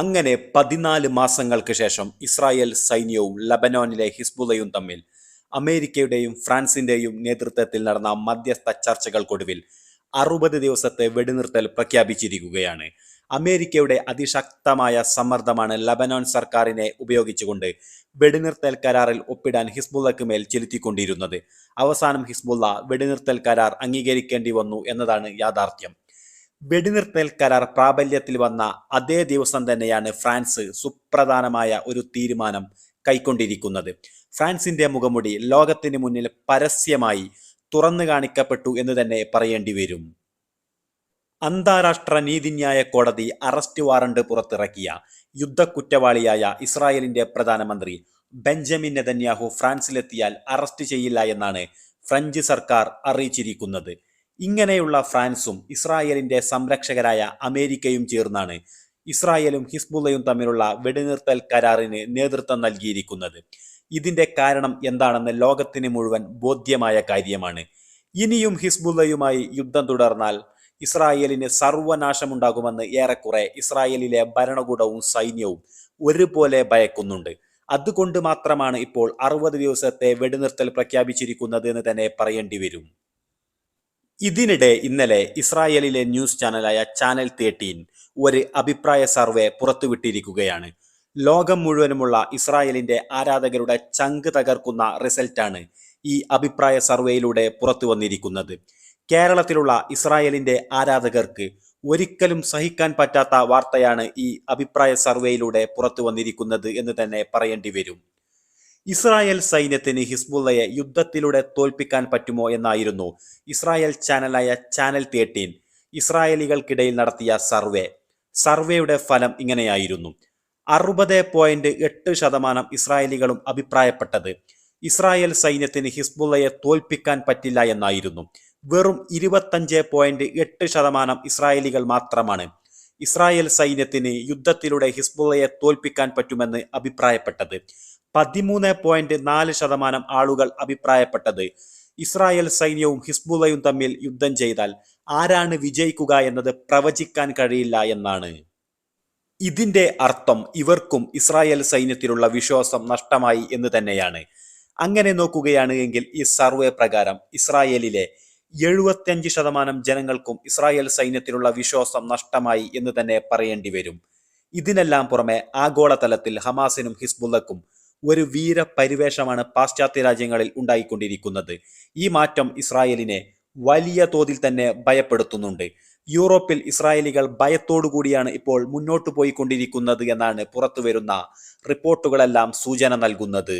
അങ്ങനെ പതിനാല് മാസങ്ങൾക്ക് ശേഷം ഇസ്രായേൽ സൈന്യവും ലബനോനിലെ ഹിസ്ബുലയും തമ്മിൽ അമേരിക്കയുടെയും ഫ്രാൻസിന്റെയും നേതൃത്വത്തിൽ നടന്ന മധ്യസ്ഥ ചർച്ചകൾക്കൊടുവിൽ അറുപത് ദിവസത്തെ വെടിനിർത്തൽ പ്രഖ്യാപിച്ചിരിക്കുകയാണ്. അമേരിക്കയുടെ അതിശക്തമായ സമ്മർദ്ദമാണ് ലബനോൻ സർക്കാരിനെ ഉപയോഗിച്ചുകൊണ്ട് വെടിനിർത്തൽ കരാറിൽ ഒപ്പിടാൻ ഹിസ്ബുള്ളക്ക് മേൽ ചെലുത്തിക്കൊണ്ടിരുന്നത്. അവസാനം ഹിസ്ബുള്ള വെടിനിർത്തൽ കരാർ അംഗീകരിക്കേണ്ടി വന്നു എന്നതാണ് യാഥാർത്ഥ്യം. വെടിനിർത്തൽ കരാർ പ്രാബല്യത്തിൽ വന്ന അതേ ദിവസം തന്നെയാണ് ഫ്രാൻസ് സുപ്രധാനമായ ഒരു തീരുമാനം കൈക്കൊണ്ടിരിക്കുന്നത്. ഫ്രാൻസിന്റെ മുഖമുടി ലോകത്തിന് മുന്നിൽ പരസ്യമായി തുറന്നു കാണിക്കപ്പെട്ടു എന്ന് തന്നെ പറയേണ്ടി വരും. അന്താരാഷ്ട്ര നീതിന്യായ കോടതി അറസ്റ്റ് വാറണ്ട് പുറത്തിറക്കിയ യുദ്ധക്കുറ്റവാളിയായ ഇസ്രായേലിന്റെ പ്രധാനമന്ത്രി ബെഞ്ചമിൻ നെതന്യാഹു ഫ്രാൻസിലെത്തിയാൽ അറസ്റ്റ് ചെയ്യില്ല എന്നാണ് ഫ്രഞ്ച് സർക്കാർ അറിയിച്ചിരിക്കുന്നത്. ഇങ്ങനെയുള്ള ഫ്രാൻസും ഇസ്രായേലിന്റെ സംരക്ഷകരായ അമേരിക്കയും ചേർന്നാണ് ഇസ്രായേലും ഹിസ്ബുള്ളയും തമ്മിലുള്ള വെടിനിർത്തൽ കരാറിന് നേതൃത്വം നൽകിയിരിക്കുന്നത്. ഇതിന്റെ കാരണം എന്താണെന്ന് ലോകത്തിന് മുഴുവൻ ബോധ്യമായ കാര്യമാണ്. ഇനിയും ഹിസ്ബുള്ളയുമായി യുദ്ധം തുടർന്നാൽ ഇസ്രായേലിന് സർവനാശമുണ്ടാകുമെന്ന് ഏറെക്കുറെ ഇസ്രായേലിലെ ഭരണകൂടവും സൈന്യവും ഒരുപോലെ ഭയക്കുന്നുണ്ട്. അതുകൊണ്ട് മാത്രമാണ് ഇപ്പോൾ അറുപത് ദിവസത്തെ വെടിനിർത്തൽ പ്രഖ്യാപിച്ചിരിക്കുന്നത് എന്ന് തന്നെ പറയേണ്ടി വരും. ഇതിനിടെ ഇന്നലെ ഇസ്രായേലിലെ ന്യൂസ് ചാനലായ ചാനൽ തേർട്ടീൻ ഒരു അഭിപ്രായ സർവേ പുറത്തുവിട്ടിരിക്കുകയാണ്. ലോകം മുഴുവനുമുള്ള ഇസ്രായേലിന്റെ ആരാധകരുടെ ചങ്ക് തകർക്കുന്ന റിസൾട്ടാണ് ഈ അഭിപ്രായ സർവേയിലൂടെ പുറത്തു വന്നിരിക്കുന്നത് കേരളത്തിലുള്ള ഇസ്രായേലിന്റെ ആരാധകർക്ക് ഒരിക്കലും സഹിക്കാൻ പറ്റാത്ത വാർത്തയാണ് ഈ അഭിപ്രായ സർവേയിലൂടെ പുറത്തു വന്നിരിക്കുന്നത് എന്ന് തന്നെ പറയേണ്ടി വരും. ഇസ്രായേൽ സൈന്യത്തിന് ഹിസ്ബുള്ളയെ യുദ്ധത്തിലൂടെ തോൽപ്പിക്കാൻ പറ്റുമോ എന്നായിരുന്നു ഇസ്രായേൽ ചാനലായ ചാനൽ തേർട്ടീൻ ഇസ്രായേലികൾക്കിടയിൽ നടത്തിയ സർവേ. സർവേയുടെ ഫലം ഇങ്ങനെയായിരുന്നു. അറുപത് പോയിന്റ് എട്ട് ശതമാനം ഇസ്രായേലികളും അഭിപ്രായപ്പെട്ടത് ഇസ്രായേൽ സൈന്യത്തിന് ഹിസ്ബുള്ളയെ തോൽപ്പിക്കാൻ പറ്റില്ല എന്നായിരുന്നു. വെറും ഇരുപത്തഞ്ച് പോയിന്റ് എട്ട് ശതമാനം ഇസ്രായേലികൾ മാത്രമാണ് ഇസ്രായേൽ സൈന്യത്തിന് യുദ്ധത്തിലൂടെ ഹിസ്ബുള്ളയെ തോൽപ്പിക്കാൻ പറ്റുമെന്ന് അഭിപ്രായപ്പെട്ടത്. പതിമൂന്ന് പോയിന്റ് നാല് ശതമാനം ആളുകൾ അഭിപ്രായപ്പെട്ടത്. ഇസ്രായേൽ സൈന്യവും ഹിസ്ബുള്ളയും തമ്മിൽ യുദ്ധം ചെയ്താൽ ആരാണ് വിജയിക്കുക എന്നത് പ്രവചിക്കാൻ കഴിയില്ല എന്നാണ്. ഇതിന്റെ അർത്ഥം ഇവർക്കും ഇസ്രായേൽ സൈന്യത്തിലുള്ള വിശ്വാസം നഷ്ടമായി എന്ന് തന്നെയാണ്. അങ്ങനെ നോക്കുകയാണ് എങ്കിൽ ഈ സർവേ പ്രകാരം ഇസ്രായേലിലെ എഴുപത്തിയഞ്ച് ശതമാനം ജനങ്ങൾക്കും ഇസ്രായേൽ സൈന്യത്തിലുള്ള വിശ്വാസം നഷ്ടമായി എന്ന് തന്നെ പറയേണ്ടി വരും. ഇതിനെല്ലാം പുറമെ ആഗോളതലത്തിൽ ഹമാസിനും ഹിസ്ബുള്ളക്കും ഒരു വീര പരിവേഷമാണ് പാശ്ചാത്യ രാജ്യങ്ങളിൽ ഉണ്ടായിക്കൊണ്ടിരിക്കുന്നത്. ഈ മാറ്റം ഇസ്രായേലിനെ വലിയ തോതിൽ തന്നെ ഭയപ്പെടുത്തുന്നുണ്ട്. യൂറോപ്പിൽ ഇസ്രായേലികൾ ഭയത്തോടുകൂടിയാണ് ഇപ്പോൾ മുന്നോട്ടു പോയിക്കൊണ്ടിരിക്കുന്നത് എന്നാണ് പുറത്തുവരുന്ന റിപ്പോർട്ടുകളെല്ലാം സൂചന നൽകുന്നത്.